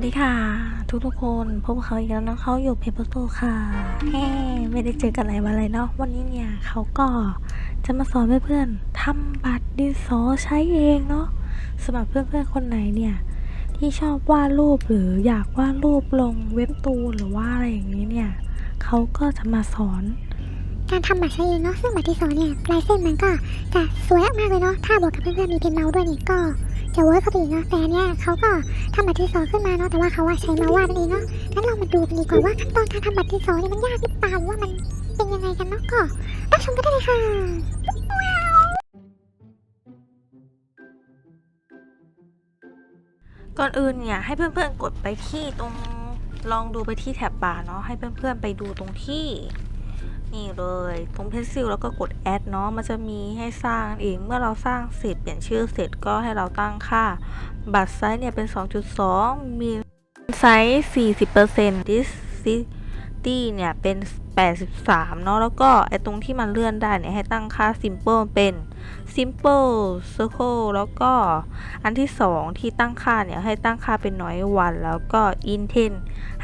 วัสดีค่ะ ทุกทุกคนพบเขาอีกแล้วนะเขาอยู่เพเปอร์โตค่ะแฮ่ไม่ได้เจอกันหลายวันเลยเนาะวันนี้เนี่ยเขาก็จะมาสอนเพื่อนๆทำบัตรดินสอใช้เองเนาะสำหรับเพื่อนๆคนไหนเนี่ย ที่ชอบวาดรูปหรืออยากวาดรูปลงเว็บตูนหรือว่าอะไรอย่างนี้เนี่ยเขาก็จะมาสอน การทำบัตรใช้เองเนาะซึ่งบัตรที่สอเนี่ยลายเส้นมันก็จะสวยมากเลยเนาะถ้าบวกกับเพื่อนๆมีเพนเมาส์ด้วยนี่ก็ จะเวิร์กเข้าไปอีกเนาะแต่อันเนี่ยเขาก็ทำบัตรที่สองขึ้นมาเนาะแต่ว่าเขาว่าใช้มาวาดนั่นเองเนาะงั้นเรามาดูกันดีกว่าว่าขั้นตอนการทำบัตรที่สองเนี่ยมันยากหรือเปล่าว่ามันเป็นยังไงกันเนาะก็รับชมกันได้เลยค่ะก่อนอื่นเนี่ยให้เพื่อนๆกดไปที่ตรงลองดูไปที่แถบบาร์เนาะให้เพื่อนๆไปดูตรงที่ นี่เลยตรงเพนซิลแล้วก็กดแอดเนาะมันจะมีให้สร้างเองเมื่อเราสร้างเสร็จเปลี่ยนชื่อเสร็จก็ให้เราตั้งค่า บัตรไซส์เนี่ยเป็น 2.2 มีไซส์ 40% d i s ตี้เนี่ยเป็น83 เนาะแล้วก็ไอตรงที่มันเลื่อนได้เนี่ยให้ตั้งค่า simple เป็น simple circle แล้วก็อันที่ 2 ที่ตั้งค่าเนี่ยให้ตั้งค่าเป็นน้อยวันแล้วก็ intent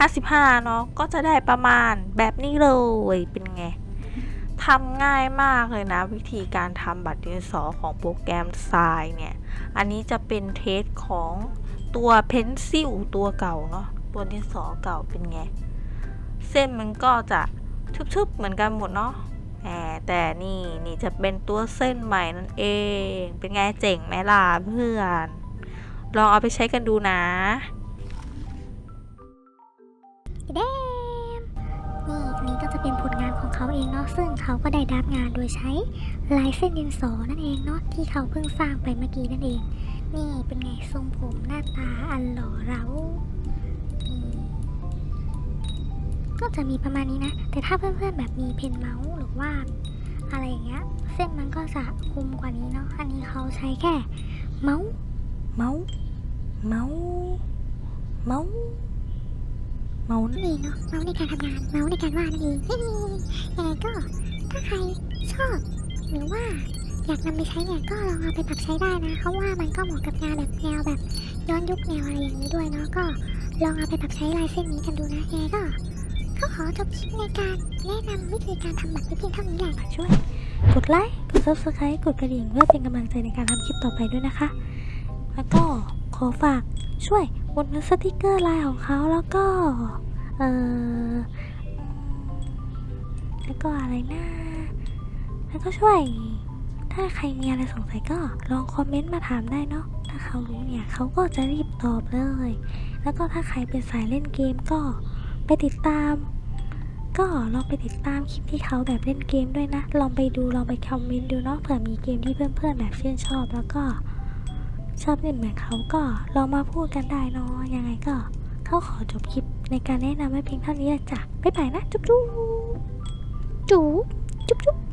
55 เนาะก็จะได้ประมาณแบบนี้เลยเป็นไงทำง่ายมากเลยนะ วิธีการทำบัตรดินสอของโปรแกรมทรายเนี่ย อันนี้จะเป็นเทสของตัวเพนซิลตัวเก่าเนาะตัวดินสอเก่าเป็นไง เส้นมันก็จะ ทึบๆเหมือนกันหมดเนาะแต่นี่นี่จะเป็นตัวเส้นใหม่นั่นเอง เป็นไงเจ๋งไหมล่ะเพื่อน ลองเอาไปใช้กันดูนะเดมนี่นนี้ก็จะเป็นผลงานของเขาเองเนาะซึ่งเขาก็ได้ดับงานโดยใช้ลายเส้นดินสอนั่นเองเนาะที่เขาเพิ่งสร้างไปเมื่อกี้นั่นเอง นี่เป็นไงทรงผมหน้าตาอันหล่อเรา ก็จะมีประมาณนี้นะ แต่ถ้าเพื่อนๆแบบมีเพนเมาส์หรือว่าอะไรอย่างเงี้ย เส้นมันก็จะคุมกว่านี้เนาะ อันนี้เขาใช้แค่เมาส์ เมาส์ เมาส์ เมาส์ เมาส์นั่นเองเนาะ เมาส์ในการทำงาน เมาส์ในการวาดนั่นเองยังไงก็ถ้าใครชอบหรือว่าอยากนำไปใช้เนี่ยก็ลองเอาไปปรับใช้ได้นะเพราะว่ามันก็เหมาะกับงานแบบแนวแบบย้อนยุคแนวอะไรอย่างนี้ด้วยเนาะก็ลองเอาไปปรับใช้ลายเส้นนี้กันดูนะยังไงก็ ก็ขอจบคลิปในการแนะนำวิธีการทำบัตรไว้เพียงเท่านี้แหละช่วย กดไลค์ กด subscribe กดกระดิ่งเพื่อเป็นกำลังใจในการทำคลิปต่อไปด้วยนะคะ แล้วก็ขอฝากช่วยบนสติกเกอร์ลายของเขาแล้วก็ เออแล้วก็อะไรนะแล้วก็ช่วย ถ้าใครมีอะไรสงสัยก็ลองคอมเมนต์มาถามได้เนาะถ้าเขารู้เนี่ยเขาก็จะรีบตอบเลย แล้วก็ถ้าใครเป็นสายเล่นเกมก็ ไปติดตาม ก็ลองไปติดตามคลิปที่เขาแบบเล่นเกมด้วยนะ ลองไปดูลองไปคอมเมนต์ดูเนาะเผื่อมีเกมที่เพื่อนๆแบบชื่นชอบแล้วก็ชอบเล่นเหมือนเขาก็ลองมาพูดกันได้เนาะยังไงก็เขาขอจบคลิปในการแนะนำไว้เพียงเท่านี้ละจ้ะบ๊ายบายนะ จุ๊บจุ๊บจุ๊บจุ๊บจุ๊บ